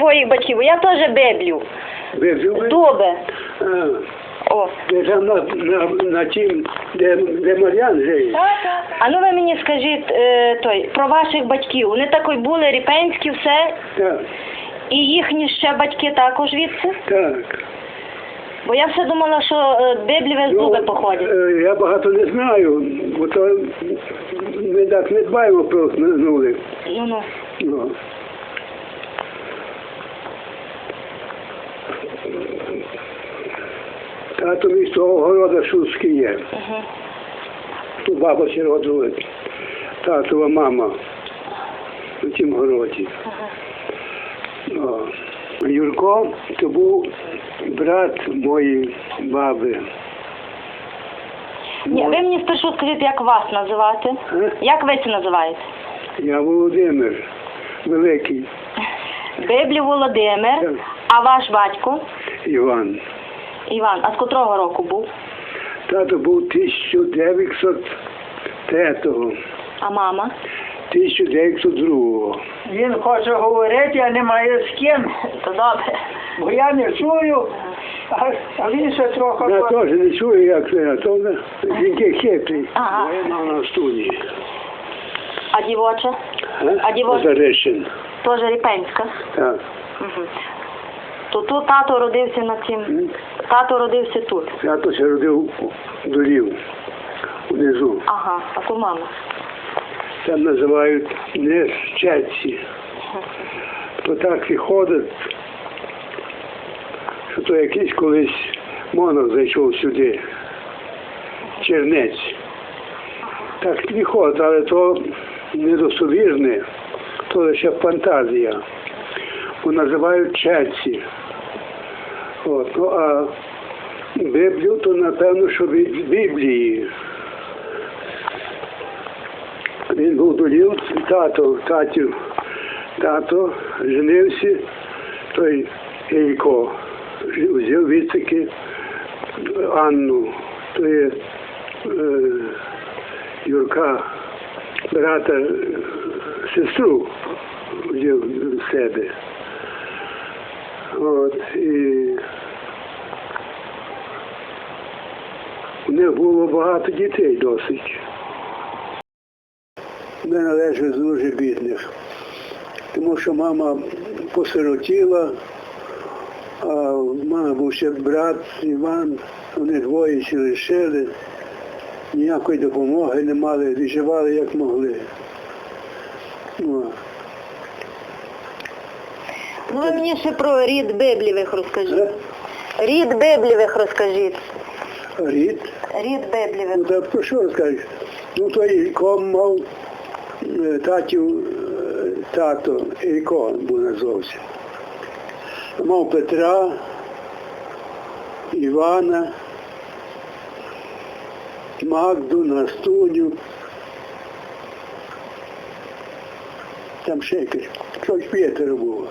своїх батьків, я теж библю. Ви? Дуби. А, О. ви там на, на, на тім, де, де Мар'ян живе? А ну ви мені скажіть е, той, про ваших батьків. Вони такої були ріпенські все, Так, і їхні ще батьки також звідси? так. Бо я все думала, що е, Библіве з дуби походять. е, я багато не знаю, бо то ми так не дбаємо про минуле. Ну ну. Ну. Тато мій з того города Шуцький є. Угу. Тут баба ще родила. Татова мама у тім городі. О. Юрко то був брат моєї баби. Ні, ви мені спершу скажіть, як вас називати? Е? Як ви це називаєте? Я Володимир Великий Библів Володимир. А ваш батько Іван. Іван, а з котрого року був? Тато був 1903-го, А мама? 1902-го. Він хоче говорити, а немає з ким. То добре. Бо я не чую, а, а він ще трохи. Я теж не чую, як це, а то він хитрий. Ага. Бо Я мав на студії. А дівоча? А дівоча? Зарещин. Теж ріпенська. Так. Угу. То тут тато родився на цім. Тато родився тут. Я то ще родив долів унизу. Ага, а то мама. Там називають нещеці. То так і ходить, що то якийсь колись монах зайшов сюди. Чернець. Так не ходить, але то недостовірне, то лише фантазія. Бо називають чеці. От, ну, а Біблію, то напевно, що від Біблії. Він був долів, тато, татів, тато женився, той Ілько взяв відсики Анну, то є е, Юрка, брата, сестру взяв себе. От, і у них було багато дітей досить. Ми належали з дуже бідних, тому що мама посиротіла, а в мене був ще брат Іван, вони двоє ще лишили, ніякої допомоги не мали, виживали як могли. Ну, Ну ви мені ще про рід Библівих розкажіть. Рід Библівих розкажіть. рід, Рід ну Библівих. так про що розкажеш? Ну той ком мав е, татів, е, тато, Ілько був назовсім. Мав Петра, Івана, Магду, Настуню. Там ще якось, щось п'ятеро було.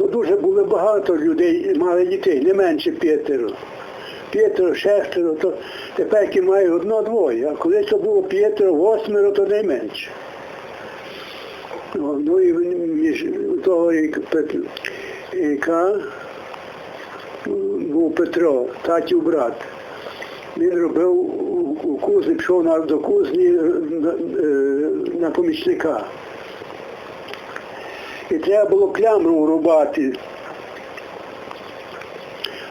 То дуже було багато людей, мали дітей, не менше п'ятеро. П'ятеро, шестеро, то тепер які має одно-двоє, а коли це було п'ятеро, восьмеро, то найменше. Ну і між того яка був Петро, татів брат. Він робив у- кузні, пішов до кузні е, е, на помічника. І треба було клямру рубати.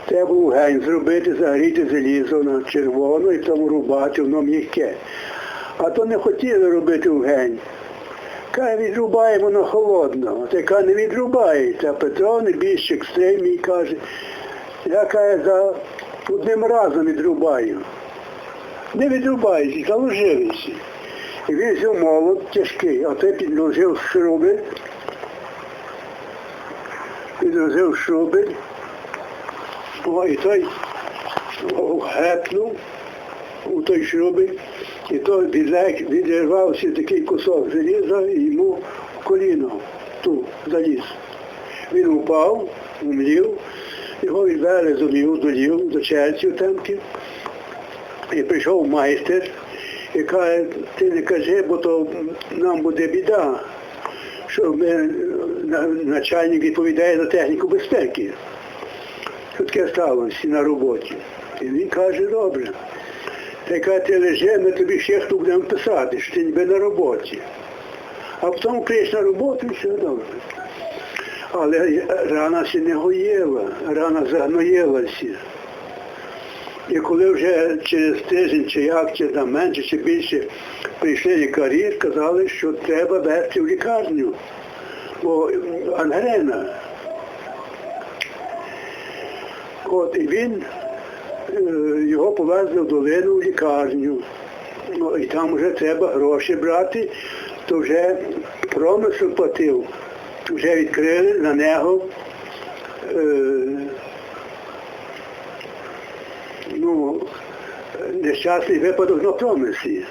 Треба було гень зробити, загріти залізо на червоно і тому рубати, воно м'яке. А то не хотіли робити в гень. Каже, відрубаємо на холодно. Та яка не відрубається. А Петро небіжчик стримій каже, я каже, за одним разом відрубаю. Не відрубаєш, заложилися. І він взяв молот тяжкий, а той підложив шруби, підложив шруби, о, і той гепнув у той шруби, і то відлек, відірвався такий кусок заліза і йому в коліно ту заліз. Він упав, умлів, його відвели з умів, долів, до черців тамків. І прийшов майстер і каже, ти не кажи, бо то нам буде біда, що е, на- начальник відповідає за техніку безпеки. Що таке сталося на роботі. І він каже, добре. Яка ти лежи, ми тобі ще хто будемо писати, що ти ніби на роботі. А потім прийш на роботу і все добре. Але рана ще не гоїла, рана загноїлася. І коли вже через тиждень, чи як, чи там менше, чи більше прийшли лікарі, сказали, що треба вести в лікарню, бо ангрена. От і він, е, його повезли в долину в лікарню. Ну, і там вже треба гроші брати, то вже промисел платив. Вже відкрили на нього е, ну, нещасний випадок на промислі.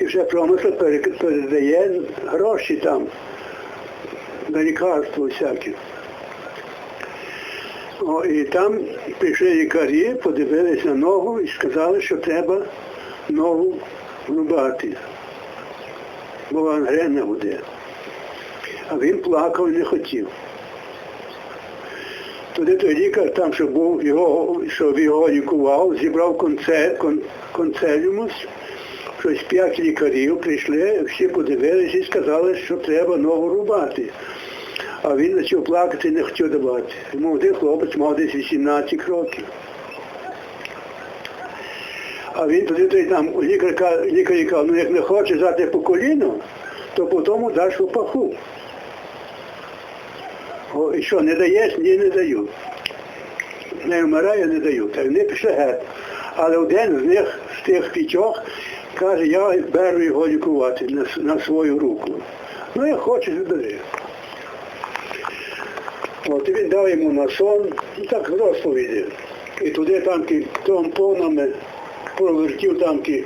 І вже промисел передає гроші там на лікарство всяке. О, і там прийшли лікарі, подивились на ногу і сказали, що треба ногу рубати, бо ангрена буде. А він плакав і не хотів. Туди той лікар, там, що був його, що його лікував, зібрав конце, кон, концелюмус, щось п'ять лікарів прийшли, всі подивились і сказали, що треба ногу рубати. А він почав плакати і не хотів давати. Молодий хлопець мав десь 18 років. А він тоді той там лікар, ка- лікар каже, ну як не хочеш дати по коліну, то потім даш по паху. О, і що, не даєш? Ні, не даю. Не вмирає, не даю. Та вони пішли геть. Але один з них, з тих п'ятьох, каже, я беру його лікувати на, на свою руку. Ну, як хочеш, бери. От він дав йому на сон, і так розповіді. І туди танки тромпонами провертів танки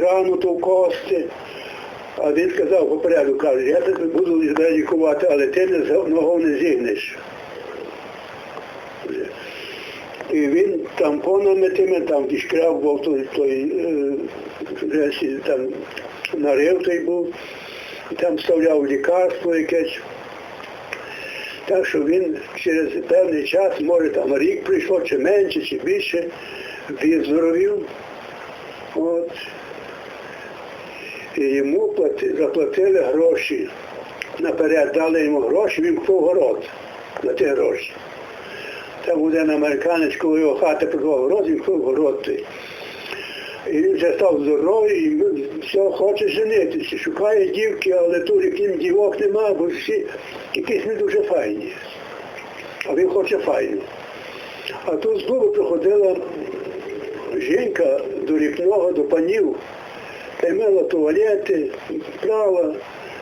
рану ту кости. А він сказав попереду, каже, я тебе буду лікувати, але ти не, ногу не зігнеш. І він тампонами тими там кішкряв був той, той е, там нарив той був, там вставляв лікарство якесь. Так що він через певний час, може там рік прийшло, чи менше, чи більше, виздоровів. От. І йому заплатили гроші. Наперед дали йому гроші, він купив город на ті гроші. Там один американець, коли його хата продавав город, він купив город. І він вже став здоровий, і все хоче женитися, шукає дівки, але тут яким дівок нема, бо всі якісь не дуже файні. А він хоче файну. А тут знову приходила жінка до рікного, до панів, й туалети, прала,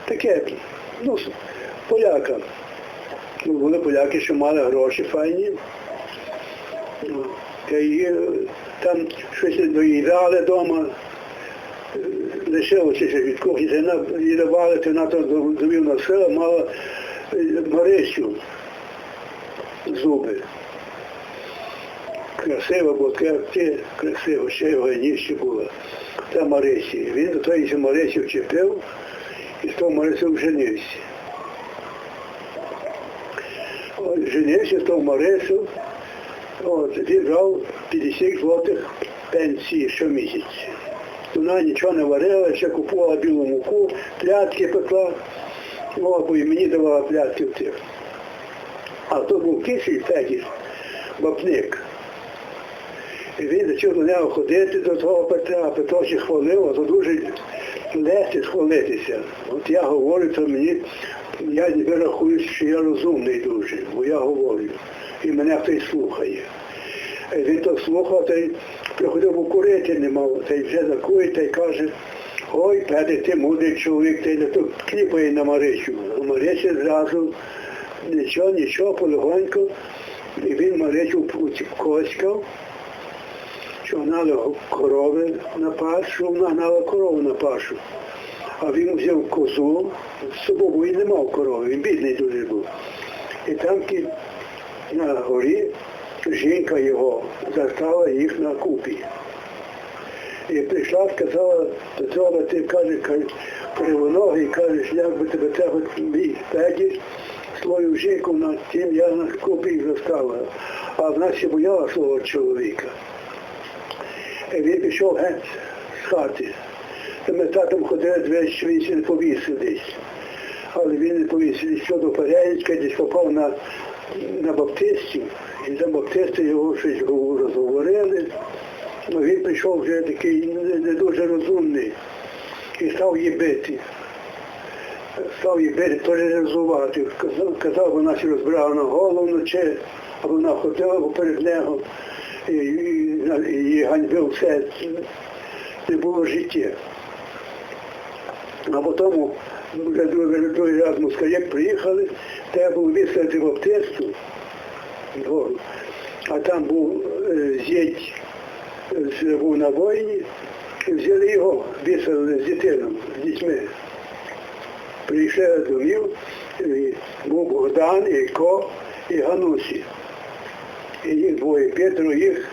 таке, ну, поляка. Ну, були поляки, що мали гроші файні. Ну, Та й е, там щось доїдали вдома, лишилося ще від кухні, та й давали, то вона довів на село, мала е, Марисю зуби. Красива, бо таке красиво, ще його ніжче було. Та Марисі. Він до тої Марисі вчепив і з того Марисі женився. Женився з того Марису, от, він брав 50 злотих пенсії щомісяць. Вона нічого не варила, ще купувала білу муку, плятки пекла, О, бо і мені давала плятки в тих. А то був кисіль Федір, бабник. І він почав до нього ходити до того Петра, а Петро ще хвалив, а то дуже легше схвалитися. От я говорю, то мені, я ніби рахую, що я розумний дуже, бо я говорю. І мене хтось слухає. І він то слухав, та й приходив покурити не мав, та й вже закує, та й каже, ой, Петр, ти мудрий чоловік, й не то кліпає на Маричу. Марича зразу нічого, нічого, полегонько. І він Маричу коськав, що гнали корови на пашу, вона гнала корову на пашу. А він взяв козу з собою, бо він не мав корови, він бідний дуже був. І там на горі жінка його застала їх на купі. І прийшла, сказала, цього ти каже, кривоногий, кажеш, як би тебе мій педі, свою жінку на тим я на купі заставила. А вона ще бояла свого чоловіка. Він пішов геть з хати. Та ми з татом ходили двічі, він ще не повісив десь. Але він не повісив що до Переїнська, десь попав на, на баптистів. І за баптисти його щось розговорили. Ну, він прийшов вже такий не, дуже розумний і став її бити. Став її бити, казав, вона ще розбирала на голову вночі, а вона ходила поперед нього і, ганьбив все. Не було життя. А потім вже другий, раз москалі приїхали, треба було вислати в аптесту, вгору. а там був е, зять був на воїні, взяли його, висадили з дитином, з дітьми. Прийшли до домів, був Богдан, Ілько і Ганусі. І їх двоє, Петро їх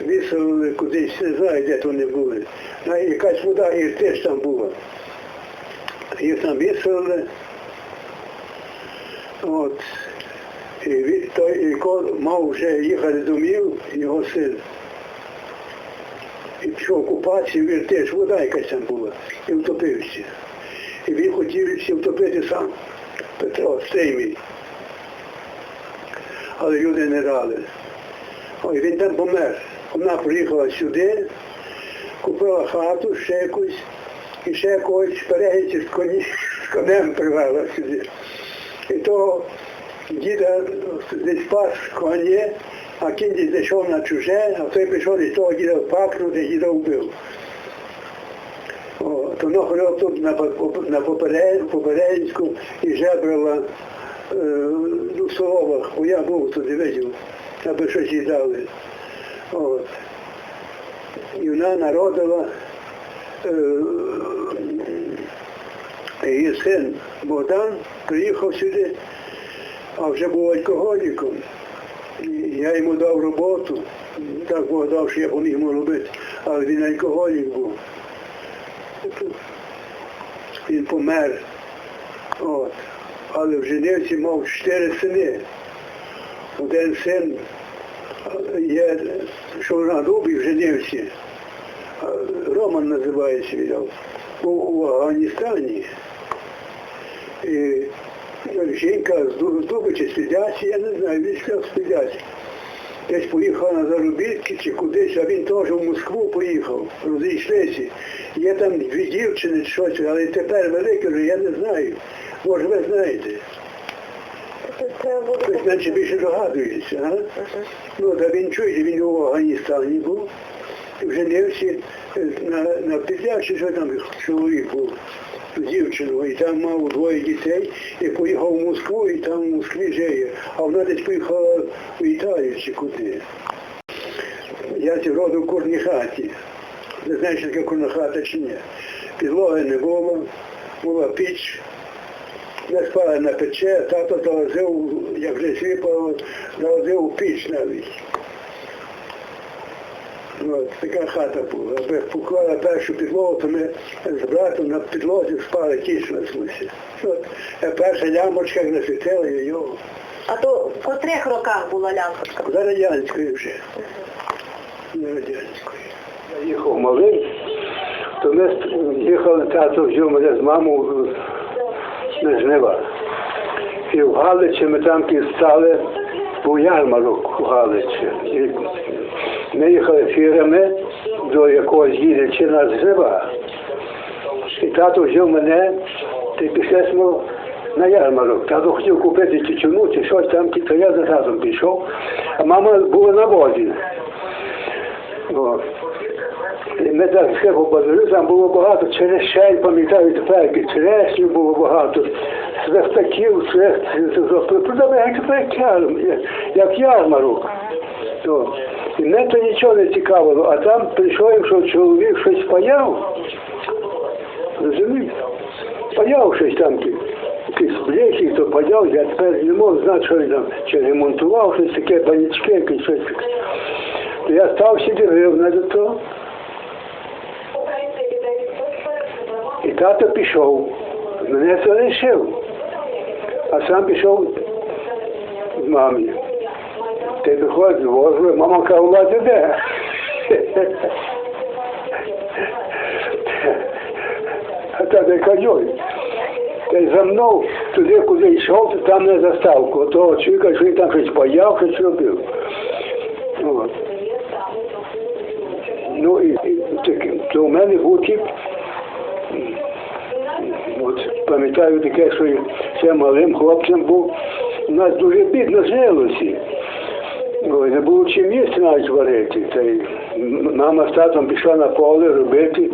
висадили кудись, не знаю, де вони були. Якась вода і теж там була. Їх там висадили. От. І він, той Ілько мав вже їхати домів, його син. І пішов купатися, він теж вода якась там була, і втопився. І він хотів ще втопити сам, Петро, Стеймій. Але люди не дали. Ой, він там помер. Вона приїхала сюди, купила хату, ще якусь, і ще якогось перегіці з коні з конем привела сюди. І то діда десь пас коні, а кінь десь зайшов на чуже, а той прийшов і того діда пакнути, діда вбив. О, то вона ходила тут на, на Попере- Попередську і жебрала у Соловах, бо я був туди видів, аби щось їй дали. От. І вона народила е, її син Богдан приїхав сюди, а вже був алкоголіком. Я йому дав роботу, так Бог дав, що я поміг йому робити, але він алкоголік був. Він помер. От. Але в Женевці мав чотири сини. Один син є, що на Дубі в Женевці, Роман називається він, був у Афганістані. І жінка з Ду- Дуби чи Підлясі, я не знаю, сказав з Десь поїхав на заробітки чи кудись, а він теж в Москву поїхав, розійшлися. Є там дві дівчини щось, але тепер велике я не знаю. Може ви знаєте. Хтось менше більше догадується, а? Ну, та він чує, він у Афганістані був. І в Женевці е, на, на Підлясі, що там чоловік був з дівчиною, і там мав двоє дітей, і поїхав в Москву, і там в Москві жиє. А вона десь поїхала в Італію чи куди. Я ці роду в кожній хаті. Не знаю, що таке кожна хата чи ні. Підлоги не було, була піч. Ми спали на пече, тато залазив, як вже свіпало, залазив у піч навіть. От, така хата була. Аби поклала першу підлогу, то ми з братом на підлозі спали тішилися. От, а перша лямочка як насвітила його. А то в котрих роках була лямпочка? За радянською вже. За радянською. Я їхав малим, то ми їхали, тато взяв мене з мамою на жнива. І в Галичі ми там стали, був ярмарок у Галичі. Ми їхали фірами до якогось їдача на жнива. І тато взяв мене, й пішли на ярмарок. Тато хотів купити тютюну чи щось там, то я за татом пішов, а мама була на возі. О. Все побазили, там було багато черешень, пам'ятаю тепер, як черешню було багато, свистаків, продавали як, як, як ярмарок. О. І мене то нічого не цікавило, а там прийшов, якщо чоловік щось паяв, розумієте, паяв щось там, якісь бляхи, то паяв, я тепер не можу знати, що він там, чи ремонтував щось таке, банічки, якісь щось таке. То я став сидів, на до того. Тато пішов, мене залишив, а сам пішов з мамі. Ти приходить з мама каже, «Влади, де? А тато каже, «Ой, та за мною туди, куди йшов, то там не заставку. Того чоловіка, що він там щось бояв, щось робив. Ну і, і таке, то у мене був тип. Пам'ятаю таке, що ще малим хлопцем був. У нас дуже бідно жилося. Ой, не було чим їсти навіть варити. Та й мама з татом пішла на поле робити,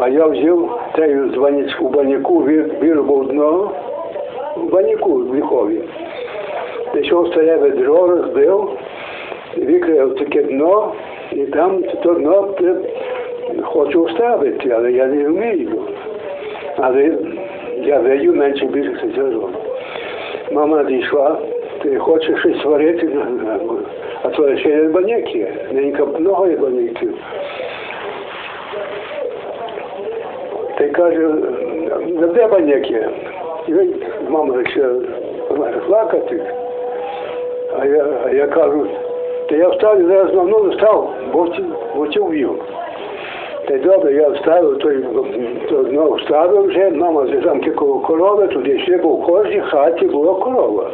а я взяв та й у баняку вир- виробив дно, в баняку в ліхові. Пішов старе ведро, розбив, викрив таке дно, і там то дно хочу вставити, але я не вмію. Але я вию менше більше зробив. Мама дійшла, ти хочеш щось сварити, а то ще є баняк є, ненька много є баняків. Ти каже, «Ну, де баняк є? І мама почала плакати. А я, я кажу, та я встав, на мною встав, бо бо ті вб'ю. Та й добре, я вставив, той, то знову вставив вже, мама замки коло корови, туди ще, бо в кожній хаті була корова.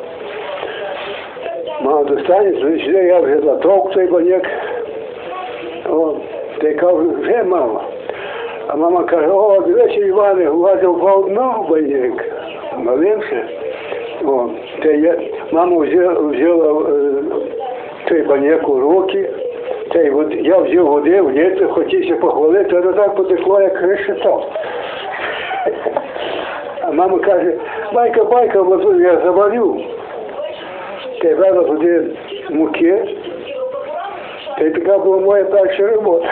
Мама достане, туди я вже затовк той баняк. О, та й кажу, вже мама. А мама каже, о, дивися, Іване, гладив по одного баняк. Малився. О, та я, мама взяла, взяла той баняк у руки, та й от я взяв води, вліто, хотівся похвалити, але так потекло, як решето. А мама каже, байка, байка, я заварю. Та й вела туди муки. Та така була моя перша робота.